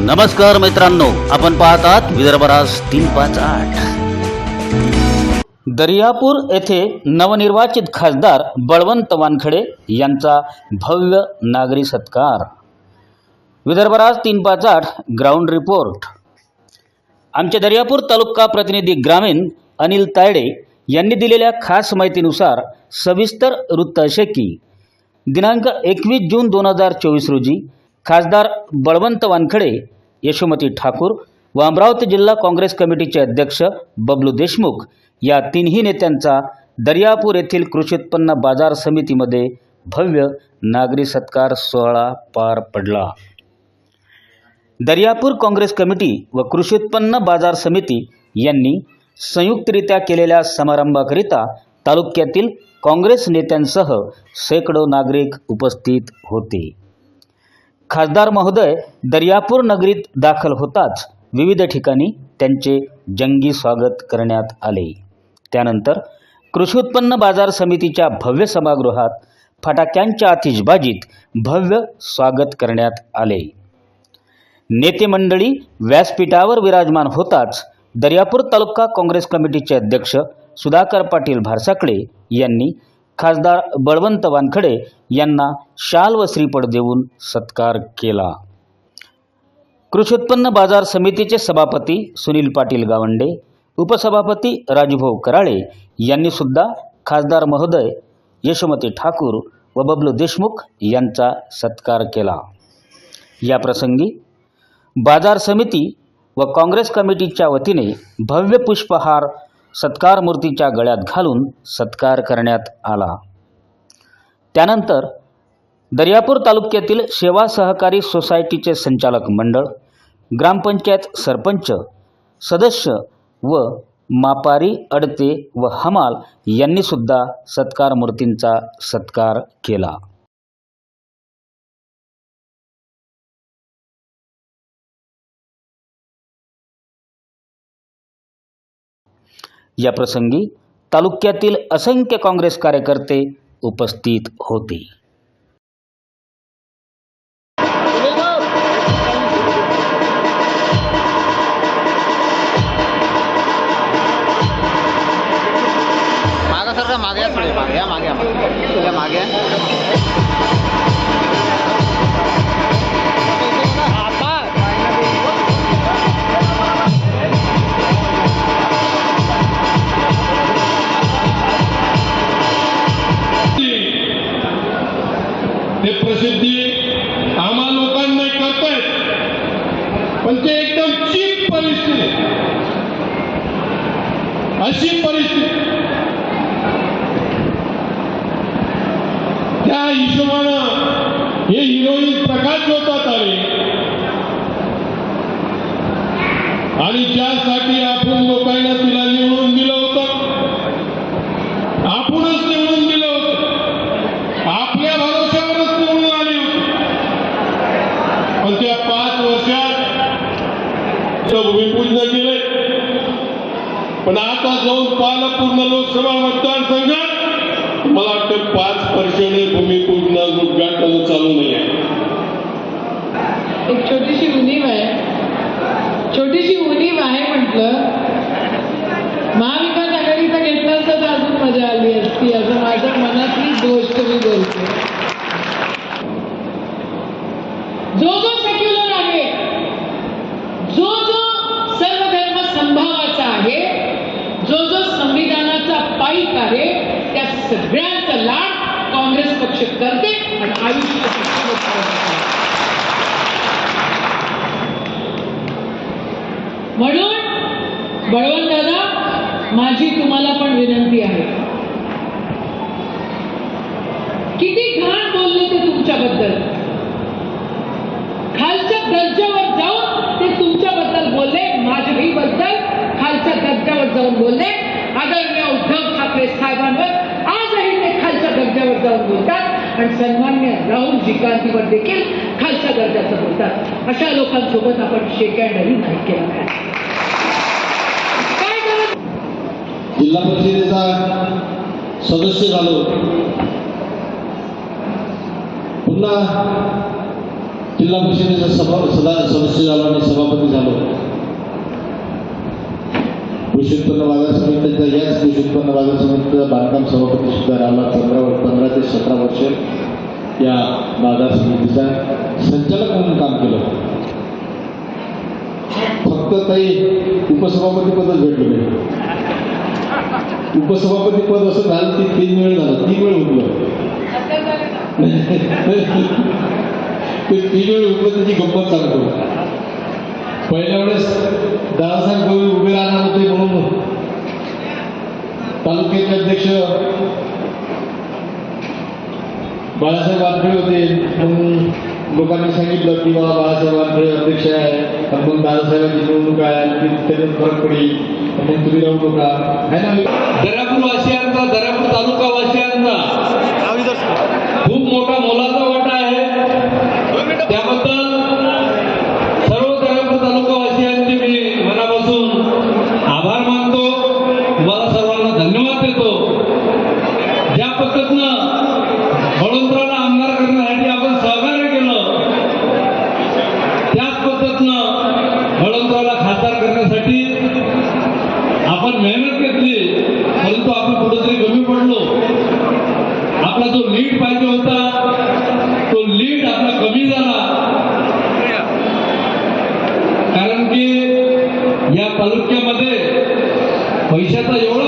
नमस्कार मित्रांनो आपण पाहतात विदर्भराज तीन पाच आठ. दर्यापूर येथे नवनिर्वाचित खासदार बळवंत वानखडे यांचा भव्य नागरी सत्कार. विदर्भराज तीन पाच आठ ग्राउंड रिपोर्ट. आमचे दर्यापूर तालुका प्रतिनिधी ग्रामीण अनिल तायडे यांनी दिलेल्या खास माहितीनुसार सविस्तर वृत्त असे की दिनांक एकवीस जून दोन हजार चोवीस रोजी खासदार बळवंत वानखडे यशोमती ठाकूर व अमरावती जिल्हा काँग्रेस कमिटीचे अध्यक्ष बबलू देशमुख या तिन्ही नेत्यांचा दर्यापूर येथील कृषी उत्पन्न बाजार समितीमध्ये भव्य नागरी सत्कार सोहळा पार पडला. दर्यापूर काँग्रेस कमिटी व कृषी उत्पन्न बाजार समिती यांनी संयुक्तरित्या केलेल्या समारंभाकरिता तालुक्यातील काँग्रेस नेत्यांसह शेकडो नागरिक उपस्थित होते. खासदार महोदय दर्यापूर नगरीत दाखल होताच विविध ठिकाणी त्यांचे जंगी स्वागत करण्यात आले. त्यानंतर कृषी उत्पन्न बाजार समितीच्या भव्य सभागृहात फटाक्यांच्या आतिषबाजीत भव्य स्वागत करण्यात आले. नेते मंडळी व्यासपीठावर विराजमान होताच दर्यापूर तालुका काँग्रेस कमिटीचे अध्यक्ष सुधाकर पाटील भारसाकडे यांनी खासदार बळवंत वानखडे यांना शाल व श्रीपड देऊन सत्कार केला. कृषी उत्पन्न बाजार समितीचे सभापती सुनील पाटील गावंडे उपसभापती राजूभाऊ कराळे यांनी सुद्धा खासदार महोदय यशोमती ठाकूर व बबलू देशमुख यांचा सत्कार केला. या प्रसंगी बाजार समिती व काँग्रेस कमिटीच्या वतीने भव्य पुष्पहार सत्कार मूर्तीच्या गळ्यात घालून सत्कार करण्यात आला. त्यानंतर दर्यापूर तालुक्यातील सेवा सहकारी सोसायटीचे संचालक मंडळ ग्रामपंचायत सरपंच सदस्य व मापारी अडते व हमाल यांनी सुद्धा सत्कार मूर्तींचा सत्कार केला. या प्रसंगी तालुक्यातील असंख्य काँग्रेस कार्यकर्ते उपस्थित होते. मागे मागे मागे मागे मागे. अशी परिस्थिती. त्या हिशोबानं हे हिरोईन प्रकाश होतात आले आणि ज्यासाठी आपण लोकांना तिला निवडून दिलं होतं. आपणच निवडून दिलं होतं. आपल्या भरोश्यावरच निवडून आली होती. पण त्या पाच वर्षात तिचं भूमिपूजन केलं पण आता जाऊन पाहिलं पूर्ण लोकसभा मतदारसंघात मला वाटतं पाच वर्षाने भूमिपूजन उद्घाटन चालू नाही आहे. एक छोटीशी उणीव आहे. छोटीशी उणीव आहे म्हटलं. महाविकास आघाडीचा घेतला असता तर अजून मजा आली असती. असं माझ्या मनातली गोष्ट मी बोलते. सगळ्यांचा लाभ काँग्रेस पक्ष करते आणि आयुष्य म्हणून बळवंत दादा माझी तुम्हाला पण विनंती आहे. किती घाण बोलले ते तुमच्याबद्दल. खालच्या दर्जावर जाऊन ते तुमच्याबद्दल बोलले माझ्याही बद्दल खालच्या दर्जावर जाऊन बोलले. आदरणीय उद्धव ठाकरे साहेबांवर खालच्या दर्जावर जाऊन बोलतात आणि सन्मान्य राहुल जिकांतीवर देखील खालच्या दर्जाचं बोलतात. अशा लोकांसोबत आपण शेक नाही केला जिल्हा परिषदेचा सदस्य झालो. पुन्हा जिल्हा परिषदेचा सभा सदा सदस्य झालो आणि सभापती झालो कृषी उत्पन्न बाजार समितीचा याच कृषी उत्पन्न बाजार समितीचा बांधकाम सभापती सुद्धा राहिला पंधरा पंधरा ते सतरा वर्ष या बाजार समितीचा संचालक म्हणून काम केलं. फक्त काही उपसभापती पदच भेटलं नाही. उपसभापती पद असं झालं की तीन वेळ झालं तीन वेळ उठलं ते तीन वेळ उठलं त्याची गंमत सांगतो. पहिल्या वेळेस दादासाहेब गोविंद उभे राहणार होते म्हणून तालुक्याचे अध्यक्ष बाळासाहेब वानखडे होते म्हणून लोकांनी सांगितलं की बाबा बाळासाहेब वानखडे अध्यक्ष आहे. आणि मग दादासाहेबांची निवडणूक आहे त्याच्यात फरक पडेल. मग तुम्ही राहू नका. है ना? दरापूर वासियांचा दरापूर तालुका वासी तालुक्यामध्ये पैशाचा एवढा